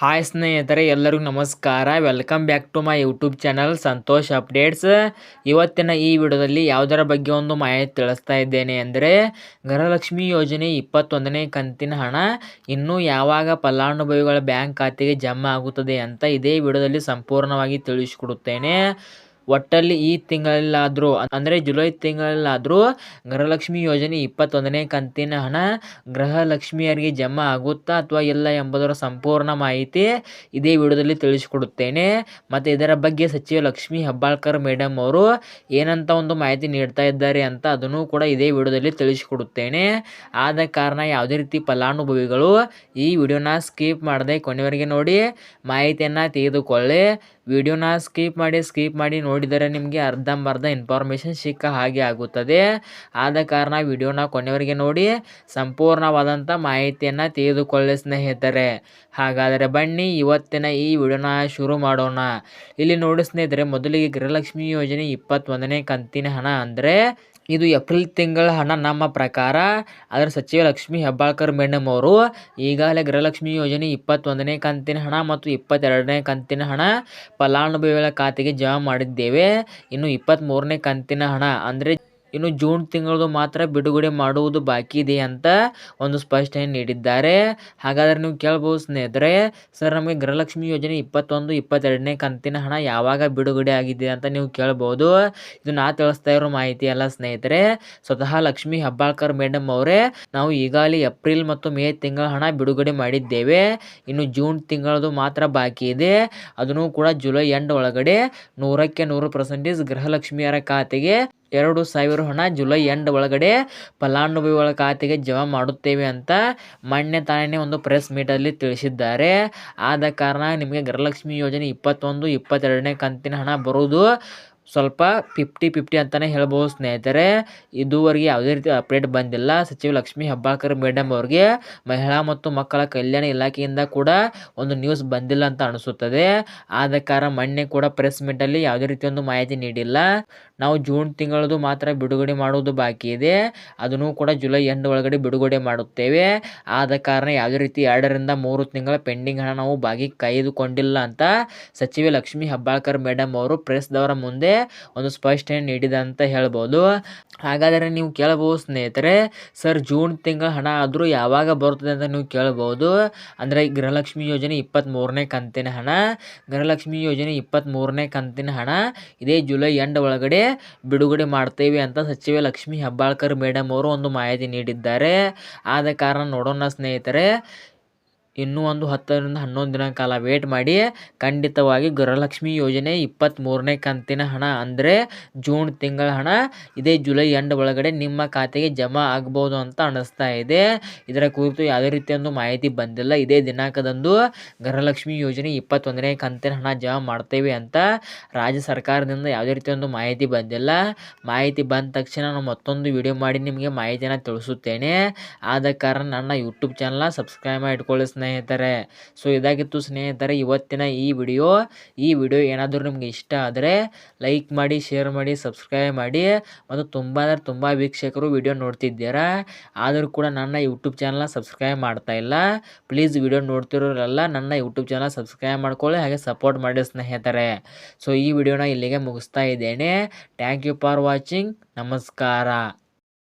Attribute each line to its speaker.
Speaker 1: Hi ಸ್ನೇಹಿತರೆ, ಎಲ್ಲರಿಗೂ ನಮಸ್ಕಾರ. Welcome back to my YouTube channel Santosh updates ಇವತ್ತಿನ ಈ ವಿಡಿಯೋದಲ್ಲಿ ಯಾವುದರ ಬಗ್ಗೆ ಒಂದು ಮಾಹಿತಿ ತಿಳಿಸ್ತಾ ಇದ್ದೇನೆ ಅಂದರೆ, ಗೃಹಲಕ್ಷ್ಮಿ ಯೋಜನೆ ಇಪ್ಪತ್ತೊಂದನೇ ಕಂತಿನ ಹಣ ಇನ್ನೂ ಯಾವಾಗ ಫಲಾನುಭವಿಗಳ ಬ್ಯಾಂಕ್ ಖಾತೆಗೆ ಜಮಾ ಆಗುತ್ತದೆ ಅಂತ ಇದೇ ವಿಡಿಯೋದಲ್ಲಿ ಸಂಪೂರ್ಣವಾಗಿ ತಿಳಿಸಿಕೊಡುತ್ತೇನೆ. ಒಟ್ಟಲ್ಲಿ ಈ ತಿಂಗಳಲ್ಲಾದರೂ ಅಂದರೆ ಜುಲೈ ತಿಂಗಳಲ್ಲಾದರೂ ಗೃಹಲಕ್ಷ್ಮಿ ಯೋಜನೆ ಇಪ್ಪತ್ತೊಂದನೇ ಕಂತಿನ ಹಣ ಗೃಹಲಕ್ಷ್ಮಿಯರಿಗೆ ಜಮಾ ಆಗುತ್ತಾ ಅಥವಾ ಇಲ್ಲ ಎಂಬುದರ ಸಂಪೂರ್ಣ ಮಾಹಿತಿ ಇದೇ ವಿಡಿಯೋದಲ್ಲಿ ತಿಳಿಸಿಕೊಡುತ್ತೇನೆ. ಮತ್ತು ಇದರ ಬಗ್ಗೆ ಸಚಿವ ಲಕ್ಷ್ಮಿ ಹೆಬ್ಬಾಳ್ಕರ್ ಮೇಡಮ್ ಅವರು ಏನಂತ ಒಂದು ಮಾಹಿತಿ ನೀಡ್ತಾ ಇದ್ದಾರೆ ಅಂತ ಅದನ್ನು ಕೂಡ ಇದೇ ವಿಡಿಯೋದಲ್ಲಿ ತಿಳಿಸಿಕೊಡುತ್ತೇನೆ. ಆದ ಕಾರಣ ಯಾವುದೇ ರೀತಿ ಫಲಾನುಭವಿಗಳು ಈ ವಿಡಿಯೋನ ಸ್ಕಿಪ್ ಮಾಡದೆ ಕೊನೆಯವರೆಗೆ ನೋಡಿ ಮಾಹಿತಿಯನ್ನು ತೆಗೆದುಕೊಳ್ಳಿ. ವಿಡಿಯೋನ ಸ್ಕಿಪ್ ಮಾಡಿ ಸ್ಕಿಪ್ ಮಾಡಿ ನೋಡಿದರೆ ನಿಮಗೆ ಅರ್ಧಂಬರ್ಧ ಇನ್ಫಾರ್ಮೇಷನ್ ಸಿಕ್ಕ ಹಾಗೆ ಆಗುತ್ತದೆ. ಆದ ಕಾರಣ ವಿಡಿಯೋನ ಕೊನೆಯವರೆಗೆ ನೋಡಿ, ಸಂಪೂರ್ಣವಾದಂಥ ಮಾಹಿತಿಯನ್ನು ತೆಗೆದುಕೊಳ್ಳಿ ಸ್ನೇಹಿತರೆ. ಹಾಗಾದರೆ ಬನ್ನಿ, ಇವತ್ತಿನ ಈ ವಿಡಿಯೋನ ಶುರು ಮಾಡೋಣ. ಇಲ್ಲಿ ನೋಡಿ ಸ್ನೇಹಿತರೆ, ಮೊದಲಿಗೆ ಗೃಹಲಕ್ಷ್ಮಿ ಯೋಜನೆ ಇಪ್ಪತ್ತೊಂದನೇ ಕಂತಿನ ಹಣ ಅಂದರೆ ಇದು ಏಪ್ರಿಲ್ ತಿಂಗಳ ಹಣ ನಮ್ಮ ಪ್ರಕಾರ. ಅದರ ಸಚಿವ ಲಕ್ಷ್ಮೀ ಹೆಬ್ಬಾಳ್ಕರ್ ಮೇಡಮ್ ಅವರು ಈಗಾಗಲೇ ಗೃಹಲಕ್ಷ್ಮಿ ಯೋಜನೆ ಇಪ್ಪತ್ತೊಂದನೇ ಕಂತಿನ ಹಣ ಮತ್ತು ಇಪ್ಪತ್ತೆರಡನೇ ಕಂತಿನ ಹಣ ಫಲಾನುಭವಿಗಳ ಖಾತೆಗೆ ಜಮಾ ಮಾಡಿದ್ದೇವೆ. ಇನ್ನು ಇಪ್ಪತ್ತ್ಮೂರನೇ ಕಂತಿನ ಹಣ ಅಂದರೆ ಇನ್ನು ಜೂನ್ ತಿಂಗಳದು ಮಾತ್ರ ಬಿಡುಗಡೆ ಮಾಡುವುದು ಬಾಕಿ ಇದೆ ಅಂತ ಒಂದು ಸ್ಪಷ್ಟನೆ ನೀಡಿದ್ದಾರೆ. ಹಾಗಾದರೆ ನೀವು ಕೇಳ್ಬೋದು ಸ್ನೇಹಿತರೆ, ಸರ್ ನಮಗೆ ಗೃಹಲಕ್ಷ್ಮಿ ಯೋಜನೆ ಇಪ್ಪತ್ತೊಂದು, ಇಪ್ಪತ್ತೆರಡನೇ ಕಂತಿನ ಹಣ ಯಾವಾಗ ಬಿಡುಗಡೆ ಆಗಿದೆ ಅಂತ ನೀವು ಕೇಳ್ಬೋದು. ಇದು ನಾ ತಿಳಿಸ್ತಾ ಇರೋ ಮಾಹಿತಿ ಅಲ್ಲ ಸ್ನೇಹಿತರೆ. ಸ್ವತಃ ಲಕ್ಷ್ಮಿ ಹೆಬ್ಬಾಳ್ಕರ್ ಮೇಡಮ್ ಅವರೇ, ನಾವು ಈಗಾಗಲೇ ಏಪ್ರಿಲ್ ಮತ್ತು ಮೇ ತಿಂಗಳ ಹಣ ಬಿಡುಗಡೆ ಮಾಡಿದ್ದೇವೆ. ಇನ್ನು ಜೂನ್ ತಿಂಗಳದು ಮಾತ್ರ ಬಾಕಿ ಇದೆ. ಅದನ್ನು ಕೂಡ ಜುಲೈ ಎಂಡ್ ಒಳಗಡೆ ನೂರಕ್ಕೆ ನೂರು ಪರ್ಸೆಂಟೇಜ್ ಗೃಹಲಕ್ಷ್ಮಿಯರ ಖಾತೆಗೆ ಎರಡು ಸಾವಿರ ಹಣ ಜುಲೈ ಎಂಡ್ ಒಳಗಡೆ ಫಲಾನುಭವಿಗಳ ಖಾತೆಗೆ ಜಮಾ ಮಾಡುತ್ತೇವೆ ಅಂತ ಮೊನ್ನೆ ತಾನೇ ಒಂದು ಪ್ರೆಸ್ ಮೀಟಲ್ಲಿ ತಿಳಿಸಿದ್ದಾರೆ. ಆದ ಕಾರಣ ನಿಮಗೆ ಗೃಹಲಕ್ಷ್ಮಿ ಯೋಜನೆ ಇಪ್ಪತ್ತೊಂದು, ಇಪ್ಪತ್ತೆರಡನೇ ಕಂತಿನ ಹಣ ಬರುವುದು ಸ್ವಲ್ಪ ಫಿಫ್ಟಿ ಫಿಫ್ಟಿ ಅಂತಲೇ ಹೇಳ್ಬೋದು ಸ್ನೇಹಿತರೆ. ಇದುವರೆಗೆ ಯಾವುದೇ ರೀತಿ ಅಪ್ಡೇಟ್ ಬಂದಿಲ್ಲ. ಸಚಿವ ಲಕ್ಷ್ಮಿ ಹೆಬ್ಬಾಳ್ಕರ್ ಮೇಡಮ್ ಅವ್ರಿಗೆ ಮಹಿಳಾ ಮತ್ತು ಮಕ್ಕಳ ಕಲ್ಯಾಣ ಇಲಾಖೆಯಿಂದ ಕೂಡ ಒಂದು ನ್ಯೂಸ್ ಬಂದಿಲ್ಲ ಅಂತ ಅನಿಸುತ್ತದೆ. ಆದ ಕಾರಣ ಮೊನ್ನೆ ಕೂಡ ಪ್ರೆಸ್ ಮೀಟಲ್ಲಿ ಯಾವುದೇ ರೀತಿ ಒಂದು ಮಾಹಿತಿ ನೀಡಿಲ್ಲ. ನಾವು ಜೂನ್ ತಿಂಗಳದು ಮಾತ್ರ ಬಿಡುಗಡೆ ಮಾಡುವುದು ಬಾಕಿ ಇದೆ. ಅದನ್ನು ಕೂಡ ಜುಲೈ ಎಂಡ್ ಒಳಗಡೆ ಬಿಡುಗಡೆ ಮಾಡುತ್ತೇವೆ. ಆದ ಕಾರಣ ಯಾವುದೇ ರೀತಿ ಎರಡರಿಂದ ಮೂರು ತಿಂಗಳ ಪೆಂಡಿಂಗ್ ಹಣ ನಾವು ಬಾಗಿ ಕೈದುಕೊಂಡಿಲ್ಲ ಅಂತ ಸಚಿವೆ ಲಕ್ಷ್ಮೀ ಹೆಬ್ಬಾಳ್ಕರ್ ಮೇಡಮ್ ಅವರು ಪ್ರೆಸ್ದವರ ಮುಂದೆ ಒಂದು ಸ್ಪಷ್ಟನೆ ನೀಡಿದೆ ಅಂತ ಹೇಳ್ಬೋದು. ಹಾಗಾದರೆ ನೀವು ಕೇಳಬಹುದು ಸ್ನೇಹಿತರೆ, ಸರ್ ಜೂನ್ ತಿಂಗಳ ಹಣ ಆದರೂ ಯಾವಾಗ ಬರುತ್ತದೆ ಅಂತ ನೀವು ಕೇಳ್ಬೋದು ಅಂದರೆ ಗೃಹಲಕ್ಷ್ಮಿ ಯೋಜನೆ ಇಪ್ಪತ್ತ್ಮೂರನೇ ಕಂತಿನ ಹಣ, ಗೃಹಲಕ್ಷ್ಮಿ ಯೋಜನೆ ಇಪ್ಪತ್ತ್ಮೂರನೇ ಕಂತಿನ ಹಣ. ಇದೇ ಜುಲೈ ಎಂಡ್ ಒಳಗಡೆ ಬಿಡುಗಡೆ ಮಾಡ್ತೇವೆ ಅಂತ ಸಚಿವೆ ಲಕ್ಷ್ಮಿ ಹೆಬ್ಬಾಳ್ಕರ್ ಮೇಡಮ್ ಅವರು ಒಂದು ಮಾಹಿತಿ ನೀಡಿದ್ದಾರೆ. ಆದ ಕಾರಣ ನೋಡೋಣ ಸ್ನೇಹಿತರೆ ಇನ್ನೂ ಒಂದು ಹತ್ತರಿಂದ ಹನ್ನೊಂದು ದಿನ ಕಾಲ ವೇಟ್ ಮಾಡಿ ಖಂಡಿತವಾಗಿ ಗೃಹಲಕ್ಷ್ಮಿ ಯೋಜನೆ ಇಪ್ಪತ್ತ್ಮೂರನೇ ಕಂತಿನ ಹಣ ಅಂದರೆ ಜೂನ್ ತಿಂಗಳ ಹಣ ಇದೇ ಜುಲೈ ಎಂಡ್ ಒಳಗಡೆ ನಿಮ್ಮ ಖಾತೆಗೆ ಜಮಾ ಆಗ್ಬೋದು ಅಂತ ಅನ್ನಿಸ್ತಾ ಇದೆ. ಇದರ ಕುರಿತು ಯಾವುದೇ ರೀತಿಯೊಂದು ಮಾಹಿತಿ ಬಂದಿಲ್ಲ. ಇದೇ ದಿನಾಂಕದಂದು ಗೃಹಲಕ್ಷ್ಮಿ ಯೋಜನೆ ಇಪ್ಪತ್ತೊಂದನೇ ಕಂತಿನ ಹಣ ಜಮಾ ಮಾಡ್ತೇವೆ ಅಂತ ರಾಜ್ಯ ಸರ್ಕಾರದಿಂದ ಯಾವುದೇ ರೀತಿಯೊಂದು ಮಾಹಿತಿ ಬಂದಿಲ್ಲ. ಮಾಹಿತಿ ಬಂದ ತಕ್ಷಣ ನಾನು ಮತ್ತೊಂದು ವಿಡಿಯೋ ಮಾಡಿ ನಿಮಗೆ ಮಾಹಿತಿಯನ್ನು ತಿಳಿಸುತ್ತೇನೆ. ಆದ ಕಾರಣ ನನ್ನ ಯೂಟ್ಯೂಬ್ ಚಾನಲ್ನ ಸಬ್ಸ್ಕ್ರೈಬ್ ಮಾಡಿ ಇಟ್ಕೊಳ್ಳಿ ಸ್ನೇಹಿತರೆ. ಸೊ ಇದಾಗಿತ್ತು ಸ್ನೇಹಿತರೆ, ಇವತ್ತಿನ ಈ ವಿಡಿಯೋ. ಈ ವಿಡಿಯೋ ಏನಾದರೂ ನಿಮಗೆ ಇಷ್ಟ ಆದರೆ ಲೈಕ್ ಮಾಡಿ ಶೇರ್ ಮಾಡಿ ಸಬ್ಸ್ಕ್ರೈಬ್ ಮಾಡಿ. ಮತ್ತು ತುಂಬ ಅಂದರೆ ತುಂಬ ವೀಕ್ಷಕರು ವಿಡಿಯೋ ನೋಡ್ತಿದ್ದೀರಾ? ಆದರೂ ಕೂಡ ನನ್ನ ಯೂಟ್ಯೂಬ್ ಚಾನಲ್ನ ಸಬ್ಸ್ಕ್ರೈಬ್ ಮಾಡ್ತಾ ಇಲ್ಲ. ಪ್ಲೀಸ್ ವಿಡಿಯೋ ನೋಡ್ತಿರೋರೆಲ್ಲ ನನ್ನ ಯೂಟ್ಯೂಬ್ ಚಾನಲ್ ಸಬ್ಸ್ಕ್ರೈಬ್ ಮಾಡ್ಕೊಳ್ಳಿ, ಹಾಗೆ ಸಪೋರ್ಟ್ ಮಾಡಿ ಸ್ನೇಹಿತರೆ. ಸೊ ಈ ವಿಡಿಯೋನ ಇಲ್ಲಿಗೆ ಮುಗಿಸ್ತಾ ಇದ್ದೇನೆ. ಥ್ಯಾಂಕ್ ಯು ಫಾರ್ ವಾಚಿಂಗ್ ನಮಸ್ಕಾರ.